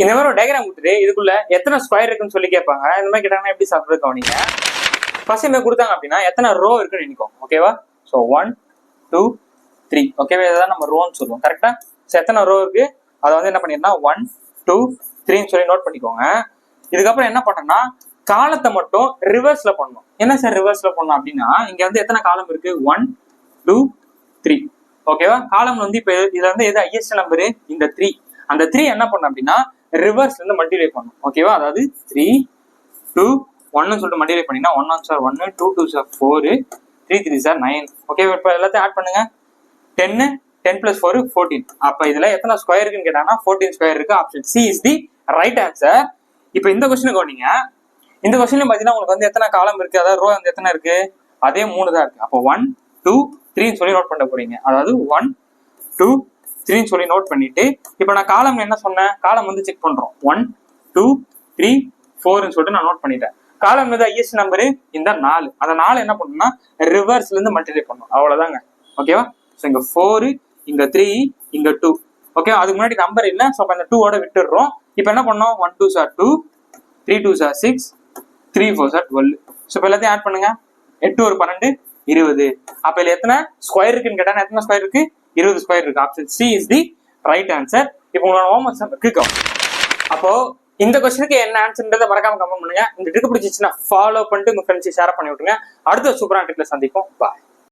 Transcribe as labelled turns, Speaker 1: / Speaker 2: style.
Speaker 1: இந்த மாதிரி ஒரு டயக்ராம் கொடுத்துட்டு இதுக்குள்ள எத்தனை ஸ்கொயர் இருக்குன்னு சொல்லி கேட்பாங்க. இந்த மாதிரி கேட்டாங்கன்னா எப்படி சாப்பிட்றது கவனிங்க. ஃபர்ஸ்ட் இந்த கொடுத்தாங்க அப்படின்னா எத்தனை ரோ இருக்குன்னு நினைக்கும் ஓகேவா ஸோ ஒன் டூ த்ரீ ஓகேவா இதான் நம்ம ரோன்னு சொல்லுவோம். கரெக்டா ஸோ எத்தனை ரோ இருக்கு? அதை வந்து என்ன பண்ணிருந்தா ஒன் டூ த்ரீன்னு சொல்லி நோட் பண்ணிக்கோங்க. இதுக்கப்புறம் என்ன பண்ணோம்னா காலத்தை மட்டும் ரிவர்ஸ்ல பண்ணணும். என்ன சார் ரிவர்ஸ்ல பண்ணணும் அப்படின்னா இங்க வந்து எத்தனை காலம் இருக்கு? ஒன் டூ த்ரீ ஓகேவா காலம் வந்து இப்போ இதுல வந்து எது ஹையஸ்ட் நம்பரு இந்த த்ரீ அந்த த்ரீ என்ன பண்ணும் அப்படின்னா ரிவர்ஸ்ல இருந்து மல்டிப்ளை பண்ணும் ஓகேவா அதாவது த்ரீ டூ ஒன்னு சொல்லிட்டு மல்டிப்ளை பண்ணீங்கன்னா ஒன் ஒன் சார் ஒன்னு two two sir four three three sir nine ஓகேவா இப்போ எல்லாத்தையும் ஆட் பண்ணுங்க. டென்னு டென் பிளஸ் ஃபோர் ஃபோர்டீன் அப்போ இதில் எத்தனை ஸ்கொயர் இருக்குன்னு கேட்டாங்கன்னா ஃபோர்டீன் ஸ்கொயர் இருக்கு. Option C is the right answer இப்போ இந்த கொஸ்டினுக்கு கவனிங்க இந்த கொஸ்டின்லையும் பார்த்தீங்கன்னா உங்களுக்கு வந்து எத்தனை காலம் இருக்கு? அதாவது ரோ வந்து எத்தனை இருக்கு? அதே மூணு தான் இருக்கு. அப்போ ஒன் டூ த்ரீன்னு சொல்லி நோட் பண்ண போறீங்க. அதாவது ஒன் டூ த்ரீன்னு சொல்லி நோட் பண்ணிட்டு இப்போ நான் காலம் என்ன சொன்னேன்? காலம் வந்து செக் பண்றோம். ஒன் டூ த்ரீ ஃபோர்னு சொல்லிட்டு நான் நோட் பண்ணிட்டேன். காலம் வந்து ஐஎஸ் நம்பரு இந்த நாலு. அந்த நாலு என்ன பண்ணணும்னா ரிவர்ஸ்ல இருந்து மல்டிப்ளை பண்ணணும் அவ்வளவுதாங்க. ஓகேவா ஸோ இங்க ஃபோரு இங்க த்ரீ இங்க டூ ஓகே அதுக்கு முன்னாடி நம்பர் இல்லை. ஸோ அந்த டூவோட விட்டுடுறோம். இப்போ என்ன பண்ணோம்? One two sir two three two sir six three four sir twelve so இப்போ எல்லாத்தையும் ஆட் பண்ணுங்க. எட்டு ஒரு பன்னெண்டு இருபது. அப்போ இதில் எத்தனை? ஸ்கொயர் இருக்குன்னு கேட்டால் எத்தனை ஸ்கொயர் இருக்கு? இருபது ஸ்கொயர் இருக்கு. Option C is the right answer இப்போ உங்களோட ஹோம் ஒர்க் அப்போ இந்த கொஸ்டினுக்கு என்ன ஆன்சர்ன்றதை மறக்காம கமெண்ட் பண்ணுங்க. இந்த ட்ரிக் பிடிச்சிச்சுன்னா ஃபாலோ பண்ணிட்டு உங்க ஃப்ரெண்ட்ஸ் ஷேர் பண்ணி விட்டுருங்க. அடுத்த சூப்பரான ட்ரிக்ல சந்திப்போம். பாய்